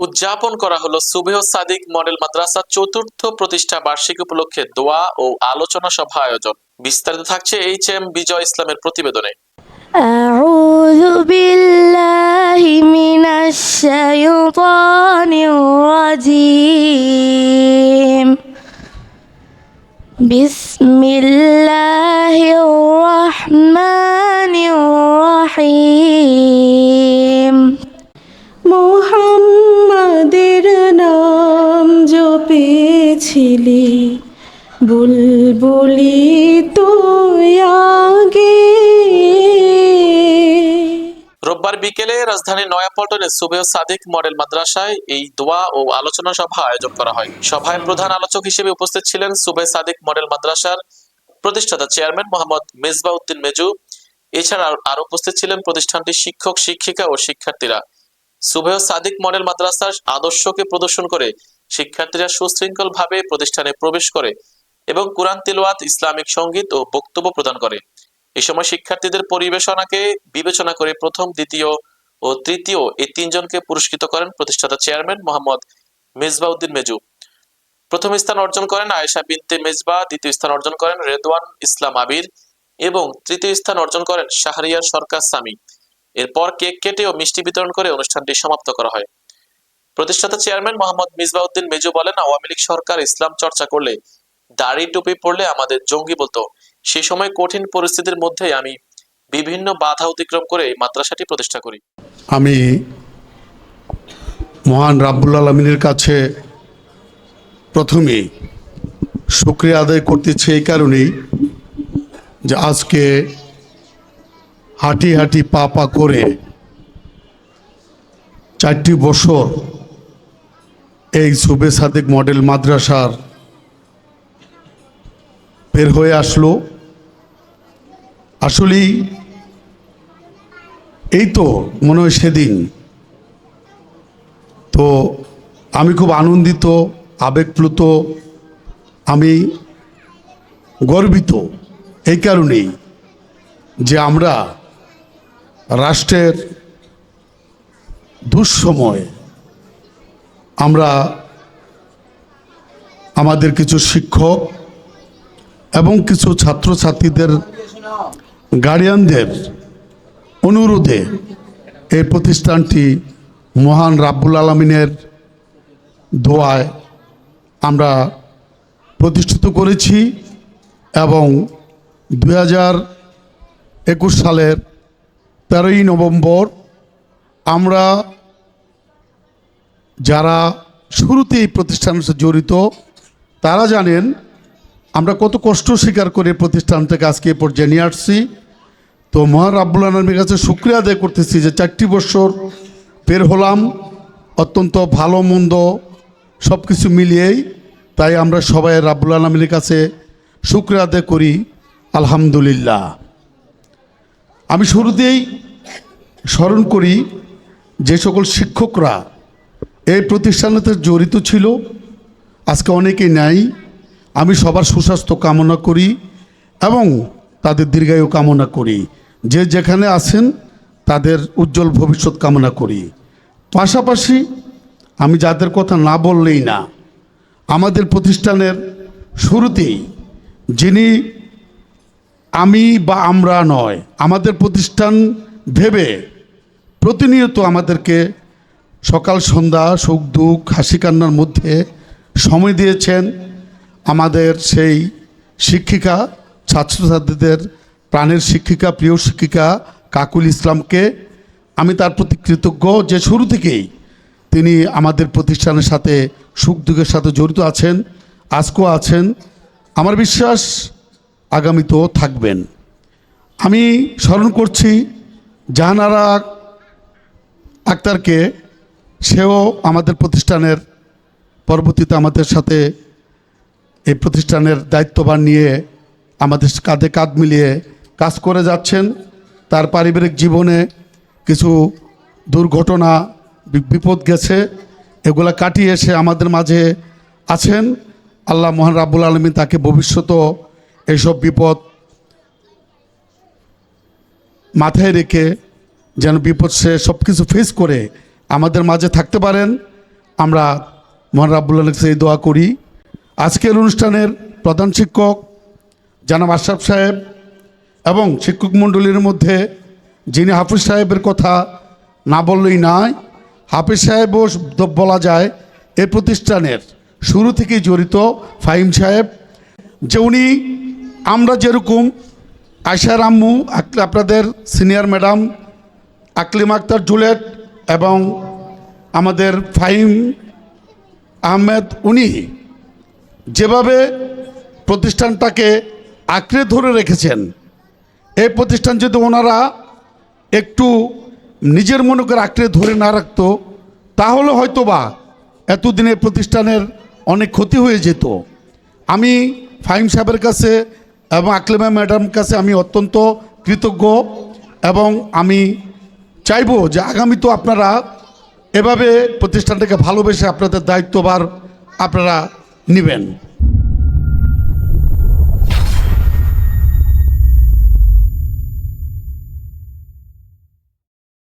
উদযাপন করা হলো সুবেহ সাদিক মডেল মাদ্রাসা চতুর্থ প্রতিষ্ঠা বার্ষিক উপলক্ষে দোয়া ও আলোচনা সভা আয়োজন। বিস্তারিত থাকছে এইচ এম বিজয় ইসলামের প্রতিবেদনে। আউযু বিল্লাহি মিনাশ জপেছিলি বুলবুলি তো আগে। রোববার বিকেলে রাজধানীর নয়াপল্টনে সুবেহ সাদিক মডেল মাদ্রাসায় এই দোয়া ও আলোচনা সভা আয়োজন করা হয়। সভায় প্রধান আলোচক হিসেবে উপস্থিত ছিলেন সুবেহ সাদিক মডেল মাদ্রাসার প্রতিষ্ঠাতা চেয়ারম্যান মোহাম্মদ মেজবা উদ্দিন মেজু। এছাড়া আরও উপস্থিত ছিলেন প্রতিষ্ঠানটির শিক্ষক, শিক্ষিকা ও শিক্ষার্থীরা। সুবেহ সাদিক মডেল মাদ্রাসার আদর্শকে প্রদর্শন করে শিক্ষার্থীরা সুশৃঙ্খল ভাবে প্রতিষ্ঠানে প্রবেশ করে এবং কোরআন তিলওয়াত, ইসলামিক সংগীত ও বক্তব্য প্রদান করে। এ সময় শিক্ষার্থীদের পরিবেশনাকে বিবেচনা করে প্রথম, দ্বিতীয় ও তৃতীয় এই তিনজনকে পুরস্কৃত করেন প্রতিষ্ঠাতা চেয়ারম্যান মোহাম্মদ মেজবাউদ্দিন মেজু। প্রথম স্থান অর্জন করেন আয়েশা বিনতে মেজবা, দ্বিতীয় স্থান অর্জন করেন রেদওয়ান ইসলাম আবির এবং তৃতীয় স্থান অর্জন করেন শাহরিয়ার সরকার সামি। এরপর কেক কেটে ও মিষ্টি বিতরণ করে অনুষ্ঠানটি সমাপ্ত করা হয়। প্রতিষ্ঠাতা চেয়ারম্যান মোহাম্মদ মিসবাউদ্দিন মেজু বলেন, আওয়ামী লীগ সরকার ইসলাম চর্চা করলে দাড়ি টুপি পড়লে আমাদের জঙ্গি বলতো। সে সময় কঠিন পরিস্থিতির মধ্যে আমি বিভিন্ন বাধা অতিক্রম করে এই মাদ্রাসাটি প্রতিষ্ঠা করি। আমি মহান রাব্বুল আলমিনের কাছে প্রথমেই শুক্রিয়া আদায় করতেছি এই কারণেই যে আজকে হাঁটি হাঁটি পা পা করে চারটি বছর এই সুবে সাদেক মডেল মাদ্রাসার বের হয়ে আসলো। আসলেই এই তো মনে হয় সেদিন। তো আমি খুব আনন্দিত, আবেগপ্লুত, আমি গর্বিত এই কারণেই যে আমরা রাষ্ট্রের দুঃসময় আমরা আমাদের কিছু শিক্ষক এবং কিছু ছাত্রছাত্রীদের গার্ডিয়ানদের অনুরোধে এই প্রতিষ্ঠানটি মহান রাব্বুল আলমিনের দোয়ায় আমরা প্রতিষ্ঠিত করেছি এবং দুই একুশ সালের তেরোই নভেম্বর আমরা যারা শুরুতে এই প্রতিষ্ঠানের সাথে জড়িত, তারা জানেন আমরা কত কষ্ট স্বীকার করে প্রতিষ্ঠান থেকে আজকে এ পর্যায়ে নিয়ে আসছি। তো মহান রাব্বুল আলমীর কাছে শুক্রিয়া আদায় করতেছি যে চারটি বছর বের হলাম, অত্যন্ত ভালো, মন্দ সব কিছু মিলিয়েই। তাই আমরা সবাই রাব্বুল আলমীর কাছে শুক্রিয়া আদায় করি, আলহামদুলিল্লাহ। আমি শুরুতেই স্মরণ করি যে সকল শিক্ষকরা এই প্রতিষ্ঠানেতে জড়িত ছিল। আজকে অনেকেই নাই। আমি সবার সুস্বাস্থ্য কামনা করি এবং তাদের দীর্ঘায়ু কামনা করি। যে যেখানে আছেন, তাদের উজ্জ্বল ভবিষ্যৎ কামনা করি। পাশাপাশি আমি যাদের কথা না বললেই না, আমাদের প্রতিষ্ঠানের শুরুতেই যিনি আমি বা আমরা নয়, আমাদের প্রতিষ্ঠান ভেবে প্রতিনিয়ত আমাদেরকে সকাল, সন্ধ্যা, সুখ, দুঃখ, হাসি, কান্নার মধ্যে সময় দিয়েছেন আমাদের সেই শিক্ষিকা, ছাত্রছাত্রীদের প্রাণের শিক্ষিকা, প্রিয় শিক্ষিকা কাকুল ইসলামকে। আমি তার প্রতি কৃতজ্ঞ যে শুরু থেকেই তিনি আমাদের প্রতিষ্ঠানের সাথে সুখ, দুঃখের সাথে জড়িত আছেন, আজকেও আছেন। আমার বিশ্বাস আগামীতেও থাকবেন। আমি স্মরণ করছি জাহানারা আক্তারকে সেও আমাদের প্রতিষ্ঠানের পরবর্তীতে আমাদের সাথে এই প্রতিষ্ঠানের দায়িত্ববান নিয়ে আমাদের কাঁধে কাঁধ মিলিয়ে কাজ করে যাচ্ছেন। তার পারিবারিক জীবনে কিছু দুর্ঘটনা বিপদ গেছে, এগুলা কাটিয়ে এসে আমাদের মাঝে আছেন। আল্লাহ মোহান রাব্বুল আলমী তাকে ভবিষ্যতেও এইসব বিপদ মাথায় রেখে যেন বিপদ সে সব কিছু ফেস করে। আমাদের মাঝে থাকতে পারেন। আমরা মহান রাব্বুল্লাহ কাছে এই দোয়া করি। আজকের অনুষ্ঠানের প্রধান শিক্ষক জানাব আশরাফ সাহেব এবং শিক্ষক মণ্ডলীর মধ্যে যিনি হাফিজ সাহেবের কথা না বললেই নয়, হাফিজ সাহেবও বলা যায় এ প্রতিষ্ঠানের শুরু থেকেই জড়িত ফাহিম সাহেব, যে উনি আমরা যেরকম আয়সার আম্মু আপনাদের সিনিয়র ম্যাডাম, আকলিম আক্তার জুলেট এবং আমাদের ফাহিম আহমেদ, উনি যেভাবে প্রতিষ্ঠানটাকে আঁকড়ে ধরে রেখেছেন, এই প্রতিষ্ঠান যদি ওনারা একটু নিজের মনে করে আঁকড়ে ধরে না রাখতো, তাহলে হয়তো বা এতদিনে প্রতিষ্ঠানের অনেক ক্ষতি হয়ে যেত। আমি ফাহিম সাহেবের কাছে এবং আকলিমা ম্যাডাম কাছে আমি অত্যন্ত কৃতজ্ঞ এবং আমি চাইব যে আগামী তো আপনারা এভাবে প্রতিষ্ঠানটাকে ভালোবেসে আপনাদের দায়িত্বভার আপনারা নেবেন।